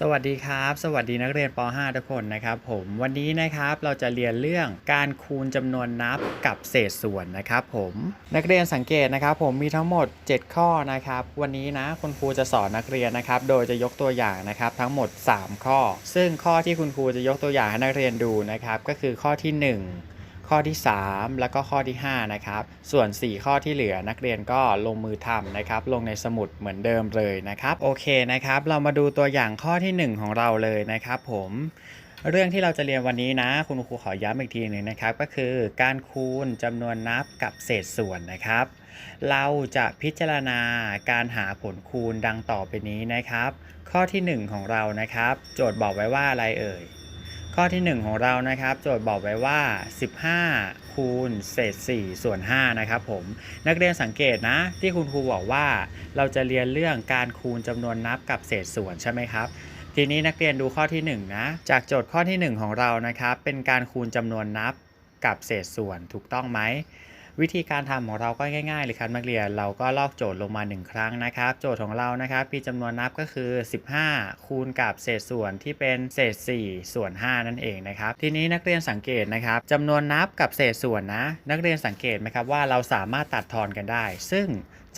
สวัสดีครับ สวัสดีนักเรียนป .5 ทุกคนนะครับผมวันนี้นะครับเราจะเรียนเรื่องการคูณจำนวนนับกับเศษส่วนนะครับผมนักเรียนสังเกตนะครับ ผมมีทั้งหมด 7 ข้อนะครับ วันนี้นะคุณครูจะสอนนักเรียนนะครับ โดยจะยกตัวอย่างนะครับ ทั้งหมด 3 ข้อ ซึ่งข้อที่คุณครูจะยกตัวอย่างให้นักเรียนดูนะครับ ก็คือข้อที่ 1 ข้อที่ 3 แล้วก็ข้อที่ 5 นะครับ ส่วน 4 ข้อที่เหลือนักเรียนก็ลงมือทำนะครับ ลงในสมุดเหมือนเดิมเลยนะครับ โอเคนะครับ เรามาดูตัวอย่างข้อที่ 1 ของเราเลยนะครับ ผมเรื่องที่เราจะเรียนวันนี้นะ คุณครูขอย้ำอีกทีหนึ่งนะครับ ก็คือการคูณจำนวนนับกับเศษส่วนนะครับ เราจะพิจารณาการหาผลคูณดังต่อไปนี้นะครับ ข้อที่ 1 ของเรานะครับ โจทย์บอกไว้ว่าอะไรเอ่ย ข้อที่ 1 ของเรานะครับ โจทย์บอกไว้ว่า 15 คูณเศษ 4 ส่วน 5 นะครับผม นักเรียนสังเกตนะ ที่คุณครูบอกว่า เราจะเรียนเรื่องการคูณจำนวนนับกับเศษส่วนใช่ไหมครับ ทีนี้นักเรียนดูข้อที่ 1 นะ จากโจทย์ข้อที่ 1 ของเรานะครับ เป็นการคูณจำนวนนับกับเศษส่วนถูกต้องไหม วิธีการทำของเราก็ง่ายๆเลยครับนักเรียนเราก็ลอกโจทย์ลงมา 1 ครั้งนะครับ โจทย์ของเรานะครับมีจำนวนนับก็คือ 15 คูณกับเศษส่วนที่เป็นเศษ 4 ส่วน 5 นั่นเองนะครับ ทีนี้นักเรียนสังเกตนะครับจำนวนนับกับเศษส่วนนะ นักเรียนสังเกตไหมครับว่าเราสามารถตัดทอนกันได้ ซึ่ง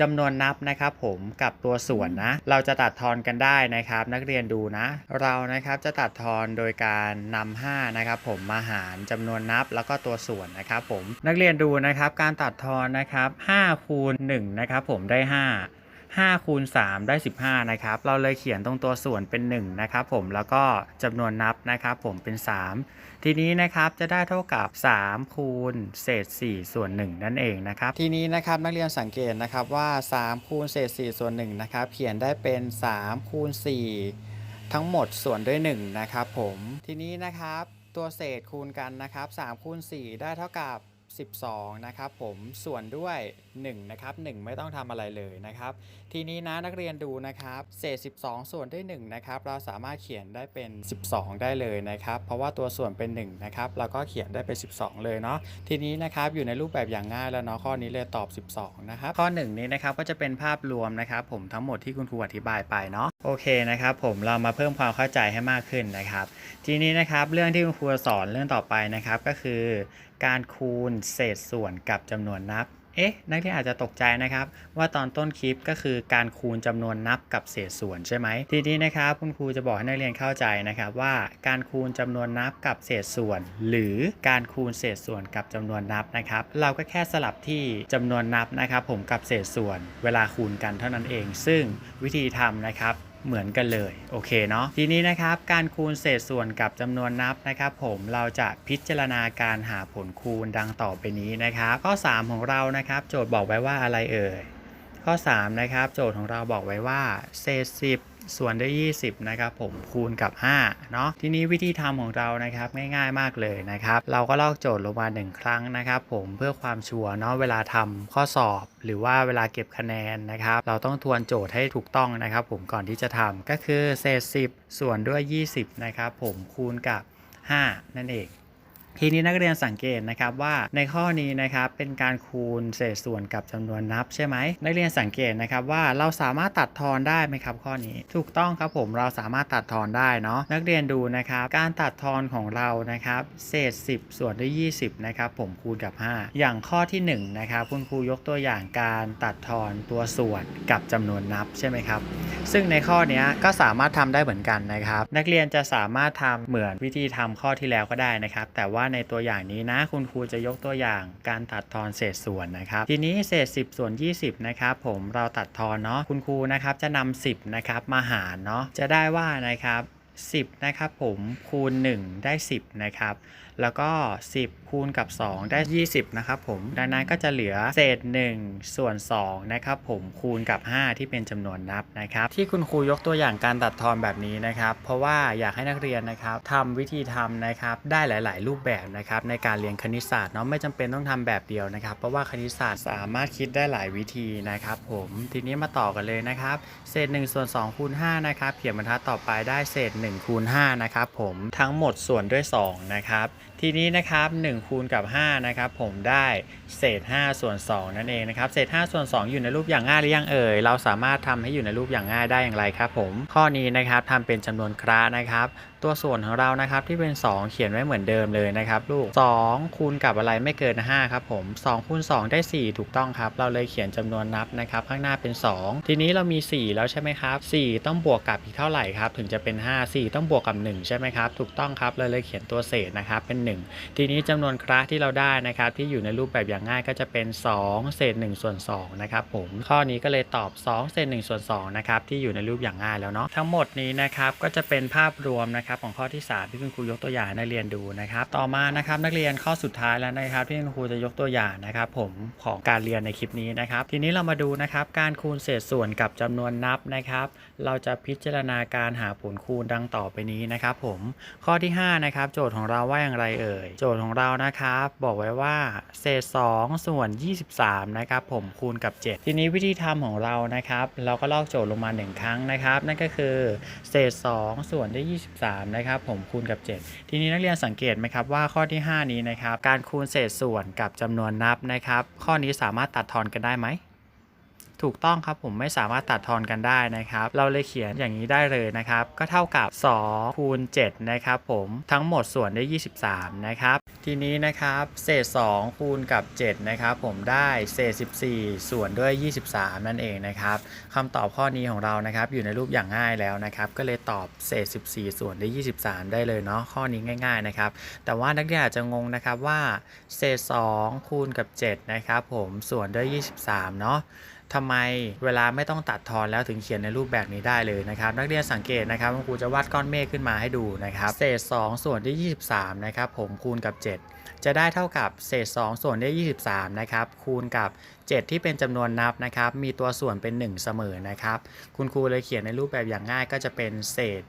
จำนวนนับนะครับผมกับตัวส่วนนะ เราจะตัดทอนกันได้นะครับ นักเรียนดูนะ เรานะครับจะตัดทอนโดยการนำ5นะครับผมมาหารจำนวนนับแล้วก็ตัวส่วนนะครับผมนักเรียนดูนะครับการตัดทอนนะครับ5คูณ1นะครับผมได้ 5 5คูณ3ได้ 15 นะครับ เราเลยเขียนตรงตัวส่วนเป็น 1 นะครับผม แล้วก็จำนวนนับนะครับผมเป็น 3 ทีนี้นะครับจะได้เท่ากับ 3 คูณเศษ 4 ส่วน 1 นั่นเองนะครับ ทีนี้นะครับนักเรียนสังเกตนะครับว่า 3 คูณเศษ 4 ส่วน1นะครับเขียนได้เป็น 3 คูณ 4 ทั้งหมดส่วนด้วย 1 นะครับผม ทีนี้นะครับตัวเศษคูณกันนะครับ3คูณ4ได้เท่ากับ 12 นะครับผมส่วนด้วย 1 นะครับ 1 ไม่ต้องทำอะไรเลยนะครับ ทีนี้นะนักเรียนดูนะครับ เศษ 12 ส่วนด้วย1นะครับ เราสามารถเขียนได้เป็น 12 ได้เลยนะครับ เพราะว่าตัวส่วนเป็น1นะครับเราก็เขียนได้เป็น 12 เลยเนาะ ทีนี้นะครับอยู่ในรูปแบบอย่างง่ายแล้วเนาะข้อนี้เลยตอบ 12 นะครับ ข้อ 1 นี้นะครับก็จะเป็นภาพรวมนะครับ ผมทั้งหมดที่คุณครูอธิบายไปเนาะ โอเคนะครับ ผมเรามาเพิ่มความเข้าใจให้มากขึ้นนะครับ ทีนี้นะครับเรื่องที่คุณครูสอนเรื่องต่อไปนะครับก็คือ การคูณเศษส่วนกับจำนวนนับ เอ๊ะ นักเรียนอาจจะตกใจนะครับ ว่าตอนต้นคลิปก็คือการคูณจำนวนนับกับเศษส่วนใช่ไหม ทีนี้นะครับคุณครูจะบอกให้นักเรียนเข้าใจนะครับว่าการคูณจำนวนนับกับเศษส่วน หรือการคูณเศษส่วนกับจำนวนนับนะครับ เราก็แค่สลับที่จำนวนนับนะครับ ผมกับเศษส่วน เวลาคูณกันเท่านั้นเอง ซึ่งวิธีทำนะครับ เหมือนกันเลยโอเคเนาะทีนี้นะครับการคูณเศษส่วนกับจำนวนนับนะครับ ผมเราจะพิจารณาการหาผลคูณดังต่อไปนี้นะครับ ข้อ 3 ของเรานะครับ โจทย์บอกไว้ว่าอะไรเอ่ยข้อ 3 นะครับ โจทย์ของเราบอกไว้ว่าเศษ10 ส่วนด้วย 20 นะครับผมคูณกับ 5 เนาะทีนี้วิธีทำของเรานะครับง่ายๆมากเลยนะครับ เราก็ลอกโจทย์ลงมาหนึ่งครั้งนะครับ ผมเพื่อความชัวร์เนาะเวลาทำข้อสอบ หรือว่าเวลาเก็บคะแนนนะครับ เราต้องทวนโจทย์ให้ถูกต้องนะครับ ผมก่อนที่จะทำก็คือเศษ 10 ส่วนด้วย 20 นะครับผมคูณกับ 5 นั่นเอง ทีนี้นักเรียนสังเกตนะครับว่าในข้อนี้นะครับเป็นการคูณเศษส่วนกับจำนวนนับใช่ไหมนักเรียนสังเกตนะครับว่าเราสามารถตัดทอนได้ไหมครับข้อนี้ ถูกต้องครับผมเราสามารถตัดทอนได้เนาะนักเรียนดูนะครับการตัดทอนของเรานะครับเศษ 10 ส่วนด้วย 20นะครับผมคูณกับ 5 อย่างข้อที่1นะครับคุณครูยกตัวอย่างการตัดทอนตัวส่วนกับจำนวนนับใช่ไหมครับซึ่งในข้อนี้ก็สามารถทำได้เหมือนกันนะครับ นักเรียนจะสามารถทำเหมือนวิธีทำข้อที่แล้วก็ได้นะครับ แต่ว่าในตัวอย่างนี้นะ คุณครูจะยกตัวอย่างการตัดทอนเศษส่วนนะครับ ทีนี้เศษ 10 ส่วน 20 นะครับ ผมเราตัดทอนเนาะคุณครูนะครับจะนำ10 นะครับมาหารเนาะจะได้ว่านะครับ 10 นะครับผมคูณ 1 ได้ 10 นะครับ แล้วก็ 10คูณกับ 2 ได้ 20 นะครับผม ดังนั้นก็จะเหลือเศษ 1 ส่วน2นะครับผมคูณกับ 5 ที่เป็นจำนวนนับนะครับที่คุณครูยกตัวอย่างการตัดทอนแบบนี้นะครับ เพราะว่าอยากให้นักเรียนนะครับทำวิธีทำนะครับได้หลาย ๆ รูปแบบนะครับในการเรียนคณิตศาสตร์เนาะไม่จำเป็นต้องทำแบบเดียวนะครับ เพราะว่าคณิตศาสตร์สามารถคิดได้หลายวิธีนะครับผมทีนี้มาต่อกันเลยนะครับเศษ 1 ส่วน2คูณ5นะครับเขียนบรรทัดต่อไปได้เศษ1คูณ5นะครับผมทั้งหมดส่วนด้วย2นะครับทีนี้นะครับ1คูณกับ5นะครับผมได้เศษ 5 ส่วน 2 นั่นเองนะครับเศษ 5 ส่วน 2 อยู่ในรูปอย่างง่ายหรือยังเอ่ยเราสามารถทำให้อยู่ในรูปอย่างง่ายได้อย่างไรครับผมข้อนี้นะครับทำเป็นจำนวนคระนะครับตัวส่วนของเรานะครับที่เป็น 2 เขียนไว้เหมือนเดิมเลยนะครับลูก2คูณกับอะไรไม่เกิน 5 ครับผม2คูณ2 ได้ 4 ถูกต้องครับ เราเลยเขียนจำนวนนับนะครับข้างหน้าเป็น 2 ทีนี้เรามี 4 แล้วใช่ไหมครับ4ต้องบวกกับอีกเท่าไหร่ครับถึงจะเป็น 5 4 ต้องบวกกับ 1 ใช่ไหมครับถูกต้องครับเราเลยเขียนตัวเศษนะครับเป็น1 ทีนี้จำนวนคระที่เราได้นะครับที่อยู่ในรูปแบบอย่างง่ายก็จะเป็น 2 เศษ1ส่วน2นะครับผมข้อนี้ก็เลยตอบ 2 เศษ1ส่วน2นะครับที่อยู่ในรูปอย่างง่ายแล้วเนาะทั้งหมดนี้นะครับก็จะเป็นภาพรวมนะครับของข้อที่ 3 ที่คุณครูยกตัวอย่างให้นักเรียนดูนะครับต่อมานะครับนักเรียนข้อสุดท้ายแล้วนะครับที่คุณครูจะยกตัวอย่างนะครับผมของการเรียนในคลิปนี้นะครับทีนี้เรามาดูนะครับการคูณเศษส่วนกับจำนวนนับนะครับเราจะพิจารณาการหาผลคูณดังต่อไปนี้นะครับผมข้อที่5นะครับโจทย์ของเราว่าอย่างไรเอ่ย โจทย์ของเรานะครับ บอกไว้ว่า เศษ 2 ส่วน 23 นะครับ ผมคูณกับ 7 ทีนี้วิธีทำของเรานะครับ เราก็ลอกโจทย์ลงมา 1 ครั้งนะครับ นั่นก็คือเศษ 2 ส่วนด้วย 23 นะครับ ผมคูณกับ 7 ทีนี้นักเรียนสังเกตไหมครับว่าข้อที่ 5 นี้นะครับ การคูณเศษส่วนกับจำนวนนับนะครับ ข้อนี้สามารถตัดทอนกันได้ไหม ถูกต้องครับผมไม่สามารถตัดทอนกันได้นะครับ เราเลยเขียนอย่างนี้ได้เลยนะครับ ก็เท่ากับ2คูณ7นะครับผมทั้งหมดส่วนได้ 23 นะครับ ทีนี้นะครับ เศษ 2 คูณกับ 7 นะครับ ผมได้เศษ 14 ส่วนด้วย 23 นั่นเองนะครับคำตอบข้อนี้ของเรานะครับ อยู่ในรูปอย่างง่ายแล้วนะครับ ก็เลยตอบเศษ 14 ส่วนได้ 23 ได้เลยเนาะข้อนี้ง่าย ๆนะครับ แต่ว่านักเรียนอาจจะงงนะครับว่า เศษ 2 คูณกับ 7 นะครับ ผมส่วนด้วย 23 เนาะทำไมเวลาไม่ต้องตัดทอนแล้วถึงเขียนในรูปแบบนี้ได้เลยนะครับ นักเรียนสังเกตนะครับคุณครูจะวาดก้อนเมฆขึ้นมาให้ดูนะครับ เศษ 2 ส่วนด้วย23 นะครับ ผมคูณกับ 7 จะได้เท่ากับเศษ 2 ส่วนด้วย23 นะครับ คูณกับ 7 ที่เป็นจำนวนนับนะครับ มีตัวส่วนเป็น 1 เสมอนะครับ คุณครูเลยเขียนในรูปแบบอย่างง่ายก็จะเป็นเศษ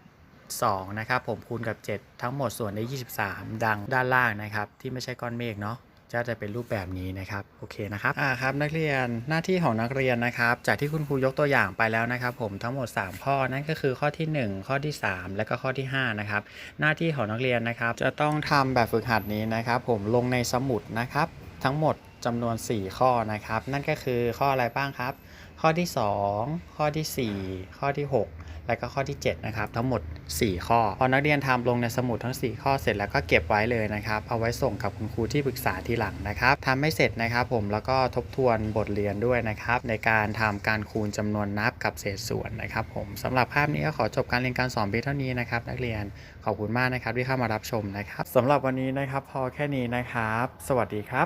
2นะครับผมคูณกับ 7 ทั้งหมดส่วนได้23 ดังด้านล่างนะครับ ที่ไม่ใช่ก้อนเมฆเนาะ จะจะเป็นรูปแบบนี้นะครับโอเคนะครับอ่าครับนักเรียนหน้าที่ของนักเรียนนะครับ จากที่คุณครูยกตัวอย่างไปแล้วนะครับ ผมทั้งหมด 3 ข้อนั่นก็คือข้อที่ 1 ข้อที่ 3 และก็ข้อที่5นะครับหน้าที่ของนักเรียนนะครับ จะต้องทำแบบฝึกหัดนี้นะครับ ผมลงในสมุดนะครับ ทั้งหมดจำนวน 4 ข้อนะครับ นั่นก็คือข้ออะไรบ้างครับ ข้อที่ 2 ข้อทีสี่4 ข้อที่ 6 และก็ข้อที่ 7 นะครับ ทั้งหมด 4 ข้อ พอนักเรียนทำลงในสมุดทั้ง 4 ข้อเสร็จแล้วก็เก็บไว้เลยนะครับ เอาไว้ส่งกับคุณครูที่ปรึกษาทีหลังนะครับทำไม่เสร็จนะครับผมแล้วก็ทบทวนบทเรียนด้วยนะครับ ในการทำการคูณจำนวนนับกับเศษส่วนนะครับผมสำหรับภาพนี้ก็ขอจบการเรียนการสอนเพียงเท่านี้นะครับนักเรียนขอบคุณมากนะครับที่เข้ามารับชมนะครับสำหรับวันนี้นะครับ พอแค่นี้นะครับ สวัสดีครับ